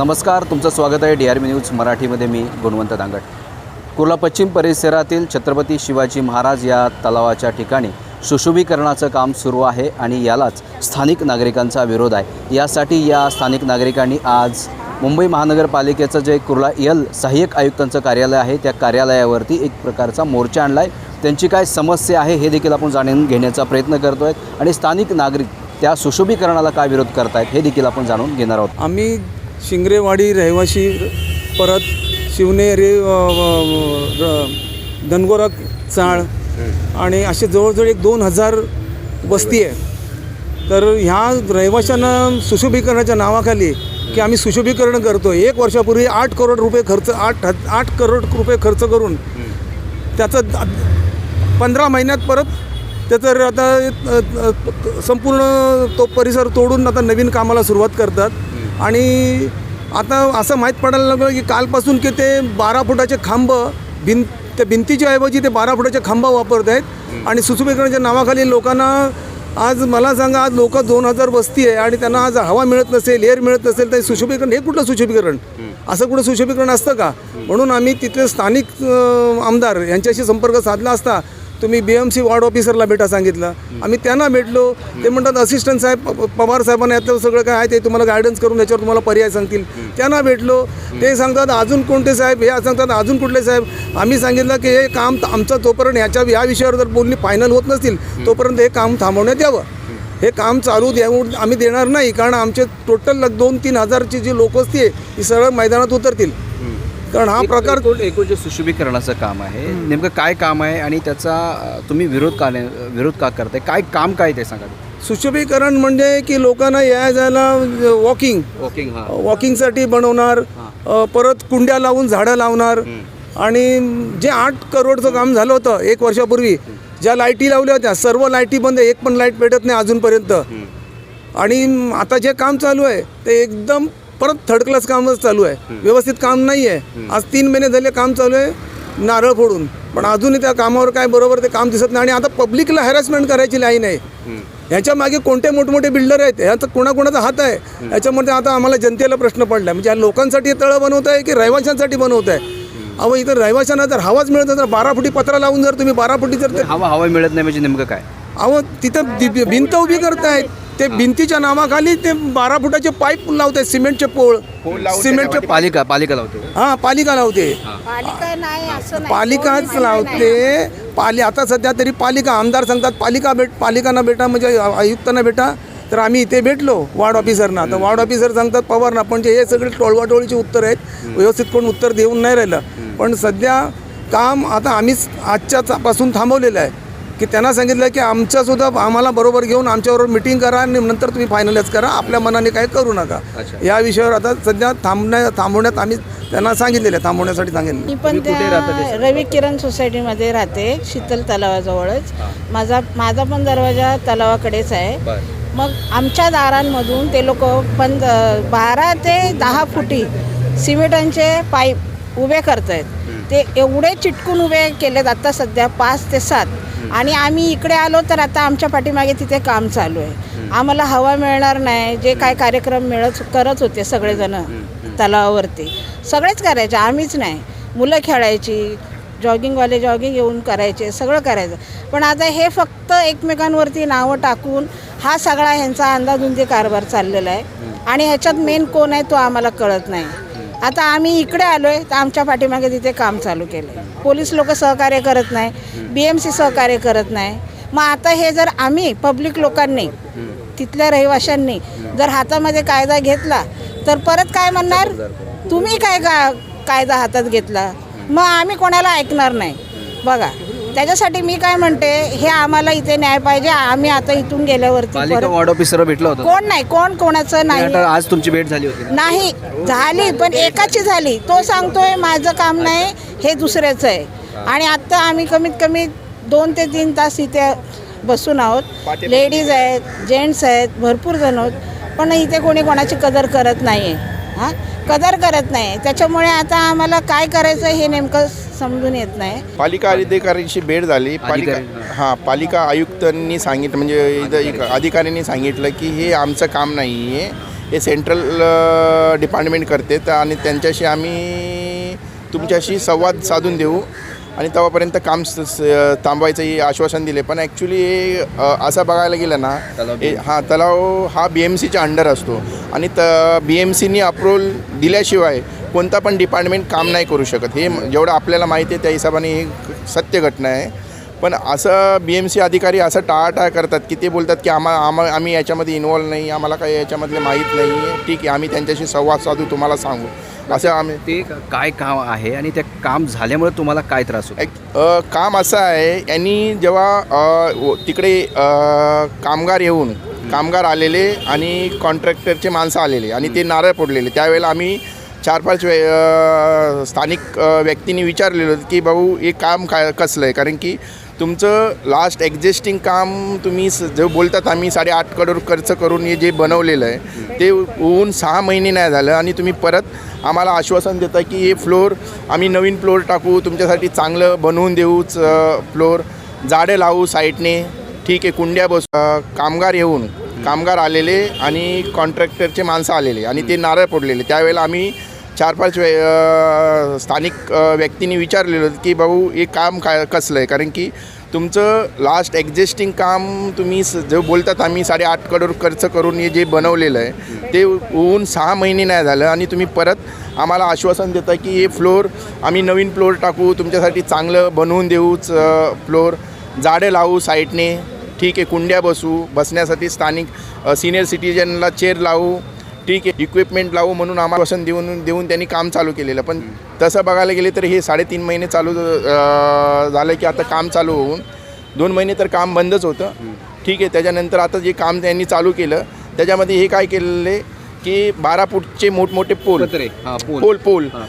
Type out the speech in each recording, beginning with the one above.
नमस्कार तुमचं स्वागत आहे डी आर बी न्यूज मराठीमध्ये. मी गुणवंत दांगट कुर्ला पश्चिम परिसरातील छत्रपती शिवाजी महाराज या तलावाच्या ठिकाणी सुशोभीकरणाचं काम सुरू आहे आणि यालाच स्थानिक नागरिकांचा विरोध आहे. यासाठी या स्थानिक नागरिकांनी आज मुंबई महानगरपालिकेचं जे कुर्ला यल सहाय्यक आयुक्तांचं कार्यालय आहे त्या कार्यालयावरती एक प्रकारचा मोर्चा आणला आहे त्यांची काय समस्या आहे हे देखील आपण जाणून घेण्याचा प्रयत्न करतो आहे आणि स्थानिक नागरिक त्या सुशोभीकरणाला काय विरोध करतायत हे देखील आपण जाणून घेणार आहोत. आम्ही शिंगरेवाडी रहिवाशी परत शिवनेरी अ, अ, र- धनगोरा चाळ आणि असे जवळजवळ एक दोन हजार वस्ती आहे. तर ह्या रहिवाशांना सुशोभीकरणाच्या नावाखाली की आम्ही सुशोभीकरण करतो एक वर्षापूर्वी आठ करोड रुपये खर्च आठ आठ करोड रुपये खर्च करून त्याचं पंधरा महिन्यात परत त्याचं आता संपूर्ण तो परिसर तोडून आता नवीन कामाला सुरुवात करतात. आणि आता असं माहीत पडायला लागलं की कालपासून की ते बारा फुटाचे खांब भिंत त्या भिंतीच्या ऐवजी ते बारा फुटाचे खांब वापरत आहेत. आणि सुशोभीकरणाच्या नावाखाली लोकांना आज मला सांगा आज लोक दोन हजार वस्ती आहे आणि त्यांना आज हवा मिळत नसेल एअर मिळत नसेल तर सुशोभीकरण हे कुठलं सुशोभीकरण? असं कुठं सुशोभीकरण असतं का? म्हणून आम्ही तिथले स्थानिक आमदार यांच्याशी संपर्क साधला असता. तुम्ही बी एम सी वॉर्ड ऑफिसरला भेटा सांगितलं. आम्ही त्यांना भेटलो. ते म्हणतात असिस्टंट साहेब पवार साहेबांना यातलं सगळं काय आहे ते तुम्हाला गायडन्स करून याच्यावर तुम्हाला पर्याय सांगतील. त्यांना भेटलो. ते सांगतात अजून कोणते साहेब? हे सांगतात अजून कुठले साहेब? आम्ही सांगितलं की हे काम आमचं तोपर्यंत ह्याच्या या विषयावर जर बोलणी फायनल होत नसतील तोपर्यंत हे काम थांबवण्यात यावं. हे काम चालू देऊन आम्ही देणार नाही कारण आमचे टोटल दोन तीन हजारची जी लोक असते ती सरळ मैदानात उतरतील. कारण हा प्रकार एकूण जे सुशोभीकरणाचं काम आहे नेमकं काय काम आहे आणि त्याचा तुम्ही विरोध का विरोध का करताय? काय काम काय ते सांगा. सुशोभीकरण म्हणजे की लोकांना या जायला वॉकिंग वॉकिंग हा. वॉकिंगसाठी बनवणार परत कुंड्या लावून झाडं लावणार. आणि जे आठ करोडचं काम झालं होतं एक वर्षापूर्वी ज्या लाईटी लावल्या होत्या सर्व लाईटी बंद एक पण लाइट पेटत नाही अजूनपर्यंत. आणि आता जे काम चालू आहे ते एकदम परत थर्ड क्लास कामच चालू आहे. व्यवस्थित काम नाही आहे आज तीन महिने झाले काम चालू आहे नारळ फोडून. पण अजूनही त्या कामावर काय बरोबर ते काम दिसत नाही. आणि आता पब्लिकला हॅरॅसमेंट करायची लाईन आहे. ह्याच्या मागे कोणते मोठमोठे बिल्डर आहेत ह्याचा कोणाकोणाचा हात आहे? याच्यामध्ये आता आम्हाला जनतेला प्रश्न पडला म्हणजे या लोकांसाठी तळं बनवत आहे की रहिवाशांसाठी बनवत आहे? अहो इथं रहिवाशांना जर हवाच मिळत तर बारा फुटी पत्रा लावून जर तुम्ही बारा फुटी जर ते हवा हवा मिळत नाही म्हणजे नेमकं काय? अहो तिथं भिंत उभी करतायत. ते भिंतीच्या नावाखाली ते बारा फुटाचे पाईप लावतायत सिमेंटचे पोळ. सिमेंटचे पालिका पालिका लावते. हा पालिका लावते. पालिका नाही असं नाही. पालिकाच कोणी लावते. पाली आता सध्या तरी पालिका आमदार सांगतात पालिका भेट पालिकांना भेटा म्हणजे आ- आयुक्तांना भेटा. तर आम्ही इथे भेटलो वार्ड ऑफिसरना. तर वार्ड ऑफिसर सांगतात पवारना पण जे हे सगळे टोळवाटोळीचे उत्तर आहेत व्यवस्थित कोण उत्तर देऊन नाही राहिलं. पण सध्या काम आता आम्हीच आजच्या चा- पासून थांबवलेलं आहे. की त्यांना सांगितलं की आमच्यासुद्धा आम्हाला बरोबर घेऊन आमच्याबरोबर मिटिंग करा आणि नंतर तुम्ही फायनलच करा. आपल्या मनाने काय करू नका. या विषयावर आता सध्या थांबण्या थांबवण्यात आम्ही त्यांना सांगितलेलं आहे थांबवण्यासाठी सांगितलं मी पण त्या रवी किरण सोसायटीमध्ये राहते शीतल तलावाजवळच. माझा माझा पण दरवाजा तलावाकडेच आहे. मग आमच्या दारांमधून ते लोक पण बारा ते दहा फुटी सिमेंटांचे पाईप उभे करत आहेत ते एवढे चिटकून उभे केलेत आता सध्या पाच ते सात. आणि आम्ही इकडे आलो तर आता आमच्या पाठीमागे तिथे काम चालू आहे. आम्हाला हवा मिळणार नाही जे काय कार्यक्रम मिळत करत होते सगळेजण तलावावरती. सगळेच करायचे आम्हीच नाही. मुलं खेळायची जॉगिंगवाले जॉगिंग येऊन करायचे सगळं करायचं. पण आता हे फक्त एकमेकांवरती नावं टाकून हा सगळा ह्यांचा अंदाधुंदी कारभार चाललेला आहे. आणि ह्याच्यात मेन कोण आहे तो आम्हाला कळत नाही. आता आम्ही इकडे आलो आहे तर आमच्या पाठीमागे तिथे काम चालू केलं आहे पोलीस लोक सहकार्य करत नाही बी एम सी सहकार्य करत नाही. मग आता हे जर आम्ही पब्लिक लोकांनी तिथल्या रहिवाशांनी जर हातामध्ये कायदा घेतला तर परत काय म्हणणार? तुम्ही काय का कायदा हातात घेतला? मग आम्ही कोणाला ऐकणार नाही? बघा. त्याच्यासाठी मी काय म्हणते हे आम्हाला इथे न्याय पाहिजे आम्ही आता इथून गेल्यावरती पालिका परत वॉर्ड ऑफिसर भेटलं होतं. कोण नाही कोण कोणाचं नाही. आता आज तुमची भेट झाली होती? नाही झाली पण एकाची झाली. तो सांगतोय माझं काम नाही हे दुसऱ्याचं आहे. आणि आत्ता आम्ही कमीत कमी दोन ते तीन तास इथे बसून आहोत. लेडीज आहेत जेंट्स आहेत भरपूर जण आहोत. पण इथे कोणी कोणाची कदर करत नाही आहे हां? कदर करत नाही त्याच्यामुळे आता आम्हाला काय करायचं हे नेमकं समजून येत नाही. पालिका अधिकाऱ्यांची भेट झाली. पालिका हां पालिका आयुक्तांनी सांगितलं म्हणजे इथं एक अधिकाऱ्यांनी सांगितलं की हे आमचं काम नाही आहे हे सेंट्रल डिपार्टमेंट करते. तर आणि त्यांच्याशी आम्ही तुमच्याशी संवाद साधून देऊ. आणि तेव्हापर्यंत काम थांबवायचंही आश्वासन दिले. पण ॲक्च्युली हे असं बघायला गेलं ना हे- हा तलाव हा बी एम सीच्या अंडर असतो. आणि त बी एम सीनी अप्रूव्हल दिल्याशिवाय कोणता पण डिपार्टमेंट काम नाही करू शकत. हे जेवढं आपल्याला माहिती आहे त्या हिशोबाने ही सत्य घटना आहे. पण असं बी एम सी अधिकारी असं टाळाटाळ करतात की ते बोलतात की आम्हा आम्हा आम्ही याच्यामध्ये इन्वॉल्व नाही आम्हाला काही याच्यामधले माहीत नाही आहे. ठीक आहे आम्ही त्यांच्याशी संवाद साधू तुम्हाला सांगू. असं आम्ही ते काय काम आहे आणि ते काम झाल्यामुळे तुम्हाला काय त्रास होतो? एक अ, काम असं आहे यांनी जेव्हा अ, व- तिकडे अ, कामगार येऊन कामगार आलेले आणि कॉन्ट्रॅक्टरचे माणसं आलेले आणि ते नारळ फोडलेले. त्यावेळेला आम्ही चार पाच वे स्थानिक व्यक्तींनी विचारलेलं होतं की भाऊ हे काम काय कसलं आहे? कारण की तुमचं लास्ट एक्झिस्टिंग काम तुम्ही स- जे बोलतात आम्ही साडेआठ करोड खर्च करून हे जे बनवलेलं आहे ते होऊन सहा महिने नाही झालं आणि तुम्ही परत आम्हाला आश्वासन देता की हे फ्लोअर आम्ही नवीन फ्लोअर टाकू तुमच्यासाठी चांगलं बनवून देऊच फ्लोअर झाडं लावू साईडने. ठीक आहे कुंड्या बस कामगार येऊन कामगार आलेले आणि कॉन्ट्रॅक्टरचे माणसं आलेले आणि ते नारळ पडलेले. त्यावेळेला आम्ही चार पाच वे स्थानिक व्यक्तींनी विचारलेलं की भाऊ हे काम काय कसलं आहे? कारण की तुमचं लास्ट एक्झिस्टिंग काम तुम्ही स- जे बोलतात आम्ही साडेआठ करोड खर्च करून हे जे बनवलेलं आहे ते होऊन सहा महिने नाही झालं आणि तुम्ही परत आम्हाला आश्वासन देता की हे फ्लोअर आम्ही नवीन फ्लोअर टाकू तुमच्यासाठी चांगलं बनवून देऊच फ्लोअर झाडं लावू साईडने ठीक आहे कुंड्या बसू बसण्यासाठी स्थानिक सिनियर सिटीजनला चेअर लावू. ठीक आहे इक्विपमेंट लावू म्हणून आम्हाला वसन देऊन देऊन त्यांनी काम चालू केलेलं. पण तसं बघायला गेले तर हे साडेतीन महिने चालू झालं की आता काम चालू होऊन दोन महिने तर काम बंदच होतं. ठीक आहे त्याच्यानंतर आता जे काम त्यांनी चालू केलं त्याच्यामध्ये हे काय केलेलं की बारा फूटचे मोठमोठे पोल. हा पोल. पोल हा,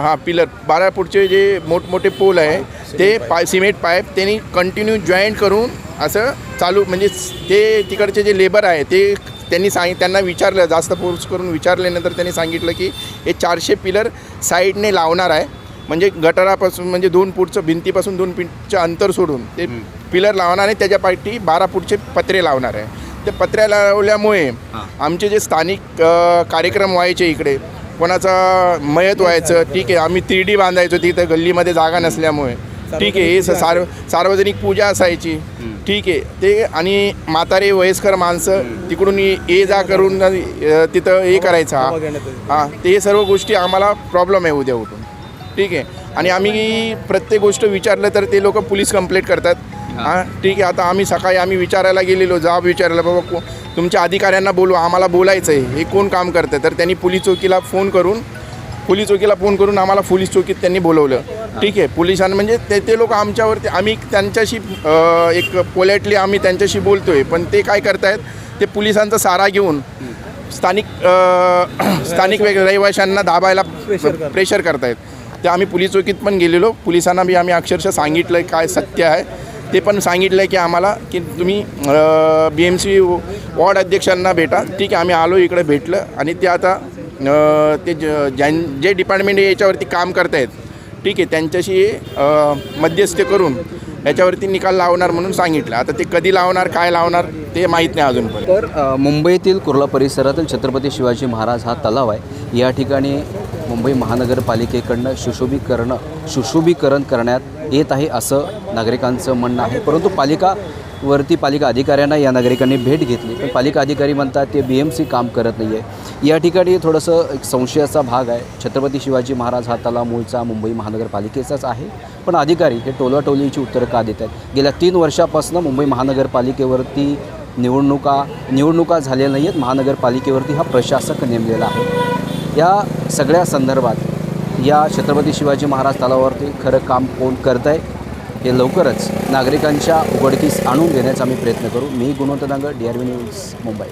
हां पिलर. बारा फूटचे जे मोठमोठे पोल आहे ते पाय सिमेंट पाईप त्यांनी कंटिन्यू जॉईंट करून असं चालू म्हणजे ते तिकडचे जे लेबर आहे ते त्यांनी सांग त्यांना विचारलं जास्त फोर्स करून विचारल्यानंतर त्यांनी सांगितलं की हे चारशे पिलर साईडने लावणार आहे. म्हणजे गटारापासून म्हणजे दोन फूटचं भिंतीपासून दोन फूटचं अंतर सोडून ते पिलर लावणार आहे त्याच्या पाठी बारा फूटचे पत्रे लावणार आहे. ते पत्र्या लावल्यामुळे आमचे जे स्थानिक कार्यक्रम व्हायचे इकडे कोणाचा मयत व्हायचं ठीक आहे आम्ही तिरडी बांधायचो तिथं गल्लीमध्ये जागा नसल्यामुळे. ठीक आहे हे स- सार्व सार्वजनिक पूजा असायची. ठीक आहे ते आणि म्हातारे वयस्कर माणसं तिकडून ये ये जा करून तिथं हे करायचं हा. हां ते हे सर्व गोष्टी आम्हाला प्रॉब्लेम आहे उद्या उठून. ठीक आहे आणि आम्ही प्रत्येक गोष्ट विचारलं तर ते लोक पोलीस कंप्लेंट करतात. हां. ठीक आहे आता आम्ही सकाळी आम्ही विचारायला गेलेलो जाब विचारायला बाबा को तुमच्या अधिकाऱ्यांना बोलू आम्हाला बोलायचं आहे हे कोण काम करतं तर त्यांनी पोलीस चौकीला फोन करून पोलीस चौकीला फोन करून आम्हाला पोलीस चौकीत त्यांनी बोलवलं. ठीक आहे पोलिसांना म्हणजे ते ते लोक आमच्यावरती आम्ही त्यांच्याशी एक पोलाइटली आम्ही त्यांच्याशी बोलतो आहे पण ते काय करतायत ते पोलिसांचा सारा घेऊन स्थानिक स्थानिक वेग रहिवाशांना दाबायला प्रेशर करतायत. ते आम्ही पोलीस चौकीत पण गेलेलो पोलिसांना बी आम्ही अक्षरशः सांगितलं काय सत्य आहे. ते पण सांगितलं आहे की आम्हाला की तुम्ही बी एम सी वॉर्ड अध्यक्षांना भेटा. ठीक आहे आम्ही आलो इकडे भेटलं आणि ते आता ते ज्यां जे डिपार्टमेंट याच्यावरती काम करतायत ठीक आहे त्यांच्याशी मध्यस्थ करून याच्यावरती निकाल लावणार म्हणून सांगितलं. आता ते कधी लावणार काय लावणार ते माहीत नाही अजून तर मुंबईतील कुर्ला परिसरातील छत्रपती शिवाजी महाराज हा तलाव आहे. या ठिकाणी मुंबई महानगरपालिकेकडनं सुशोभीकरण सुशोभीकरण करण्यात येत आहे असं नागरिकांचं म्हणणं आहे. परंतु पालिका वरती पालिका अधिकाऱ्यांना या नागरिकांनी भेट घेतली. पण पालिका अधिकारी म्हणतात ते बी एम सी काम करत नाही आहे या ठिकाणी थोडंसं एक संशयाचा भाग आहे. छत्रपती शिवाजी महाराज हा तला मूळचा मुंबई महानगरपालिकेचाच आहे. पण अधिकारी हे टोलाटोलीची उत्तरं का देत आहेत गेल्या तीन वर्षापासून मुंबई महानगरपालिकेवरती निवडणुका निवडणुका झालेल्या नाही आहेत महानगरपालिकेवरती हा प्रशासक नेमलेला आहे. या सगळ्या संदर्भात या छत्रपती शिवाजी महाराज तलावावरती खरं काम कोण करत आहे हे लवकरच नागरिकांच्या उघडकीस आणून देण्याचा आम्ही प्रयत्न करू. मी Gunwant Dangad D R V news Mumbai.